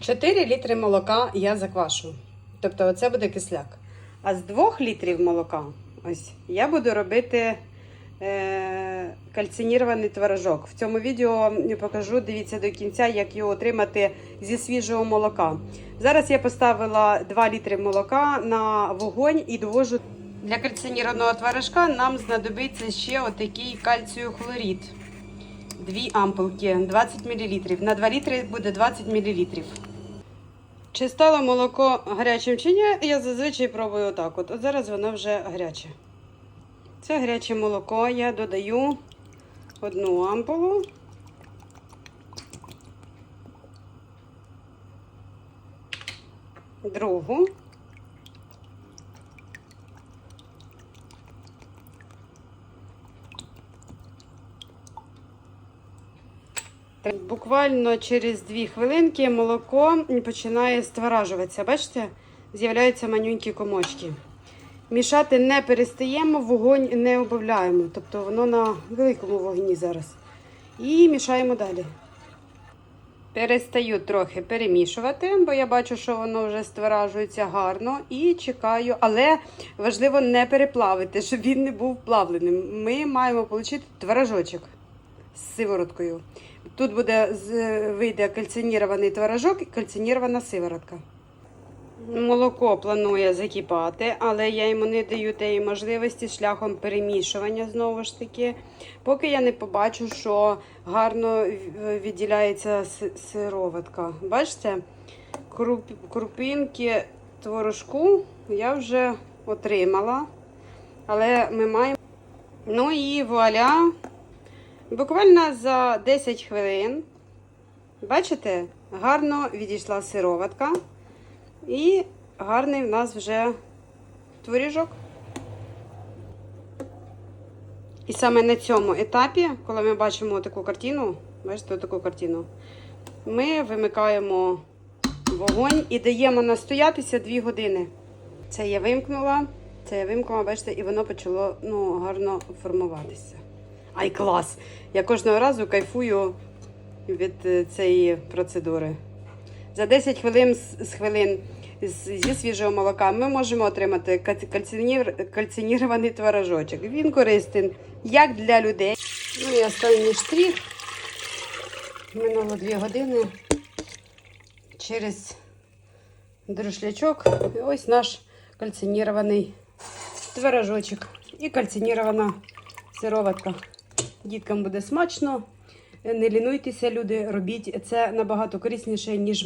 4 літри молока я заквашу. Тобто оце буде кисляк. А з 2 літрів молока ось, я буду робити е, кальцинірований творожок. В цьому відео покажу, дивіться до кінця, як його отримати зі свіжого молока. Зараз я поставила 2 літри молока на вогонь і довожу. Для кальцинірованого творожка нам знадобиться ще отакий кальцію хлорид. Дві ампулки 20 мл. На 2 літри буде 20 мл. Чи стало молоко гарячим чи ні, я зазвичай пробую отак. От, от зараз воно вже гаряче. Це гаряче молоко. Я додаю одну ампулу. Другу. Буквально через 2 хвилинки молоко починає створажуватися. Бачите, з'являються манюнькі комочки. Мішати не перестаємо, вогонь не убавляємо. Тобто воно на великому вогні зараз. І мішаємо далі. Перестаю трохи перемішувати, бо я бачу, що воно вже створажується гарно і чекаю. Але важливо не переплавити, щоб він не був плавленим. Ми маємо отримати творожочок з сивороткою. Тут буде вийде кальцинірований творожок і кальцинірована сиворотка. Молоко планує закипати, але я йому не даю тієї можливості шляхом перемішування знову ж таки, поки я не побачу, що гарно відділяється сироватка. Бачите, круп, крупинки творожку я вже отримала, але ми маємо. Ну і вуаля, Буквально за 10 хвилин, бачите, гарно відійшла сироватка. І гарний в нас вже творіжок. І саме на цьому етапі, коли ми бачимо таку картину, бачите, таку картину, ми вимикаємо вогонь і даємо настоятися 2 години. Це я вимкнула, це я вимкнула, бачите, і воно почало ну, гарно формуватися. Ай, клас! Я кожного разу кайфую від е, цієї процедури. За 10 хвилин з хвилин зі свіжого молока ми можемо отримати кальцинірований творожочок. Він корисний як для людей. Ну і останній штрих. Минуло 2 години. Через друшлячок. І ось наш кальцинірований творожочок і кальцинірована сироватка. Діткам буде смачно. Не лінуйтеся, люди, робіть це набагато корисніше, ніж